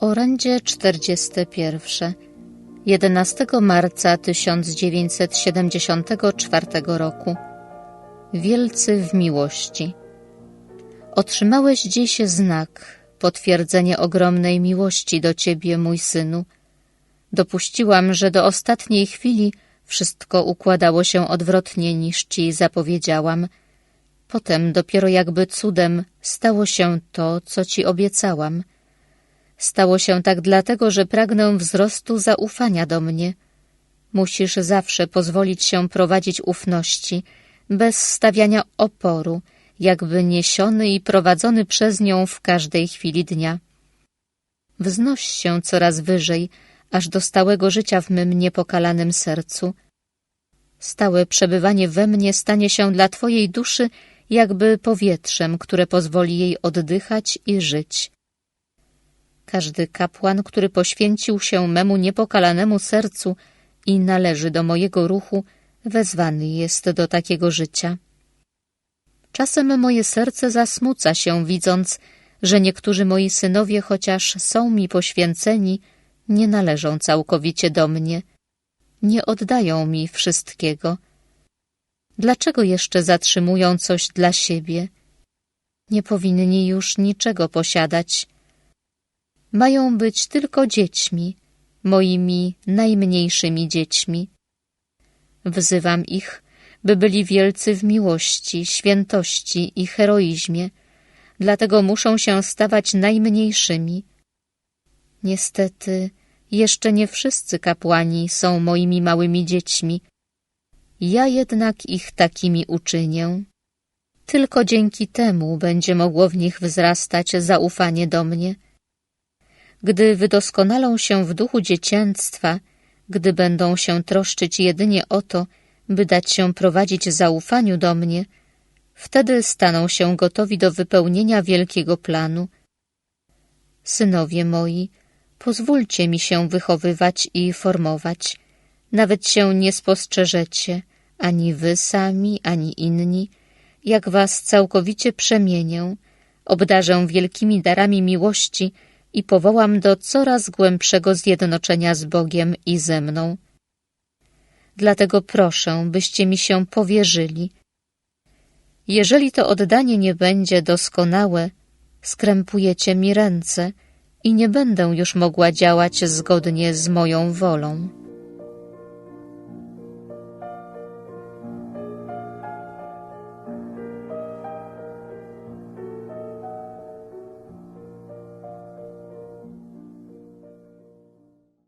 Orędzie 41. 11 marca 1974 roku. Wielcy w miłości. Otrzymałeś dziś znak, potwierdzenie ogromnej miłości do Ciebie, mój synu. Dopuściłam, że do ostatniej chwili wszystko układało się odwrotnie niż Ci zapowiedziałam. Potem dopiero jakby cudem stało się to, co Ci obiecałam – Stało się tak dlatego, że pragnę wzrostu zaufania do mnie. Musisz zawsze pozwolić się prowadzić ufności, bez stawiania oporu, jakby niesiony i prowadzony przez nią w każdej chwili dnia. Wznoś się coraz wyżej, aż do stałego życia w mym niepokalanym sercu. Stałe przebywanie we mnie stanie się dla Twojej duszy jakby powietrzem, które pozwoli jej oddychać i żyć. Każdy kapłan, który poświęcił się memu niepokalanemu sercu i należy do mojego ruchu, wezwany jest do takiego życia. Czasem moje serce zasmuca się, widząc, że niektórzy moi synowie, chociaż są mi poświęceni, nie należą całkowicie do mnie, nie oddają mi wszystkiego. Dlaczego jeszcze zatrzymują coś dla siebie? Nie powinni już niczego posiadać, mają być tylko dziećmi, moimi najmniejszymi dziećmi. Wzywam ich, by byli wielcy w miłości, świętości i heroizmie, dlatego muszą się stawać najmniejszymi. Niestety, jeszcze nie wszyscy kapłani są moimi małymi dziećmi. Ja jednak ich takimi uczynię. Tylko dzięki temu będzie mogło w nich wzrastać zaufanie do mnie – gdy wydoskonalą się w duchu dziecięctwa, gdy będą się troszczyć jedynie o to, by dać się prowadzić zaufaniu do mnie, wtedy staną się gotowi do wypełnienia wielkiego planu. Synowie moi, pozwólcie mi się wychowywać i formować. Nawet się nie spostrzeżecie, ani wy sami, ani inni, jak was całkowicie przemienię, obdarzę wielkimi darami miłości, i powołam do coraz głębszego zjednoczenia z Bogiem i ze mną. Dlatego proszę, byście mi się powierzyli. Jeżeli to oddanie nie będzie doskonałe, skrępujecie mi ręce i nie będę już mogła działać zgodnie z moją wolą.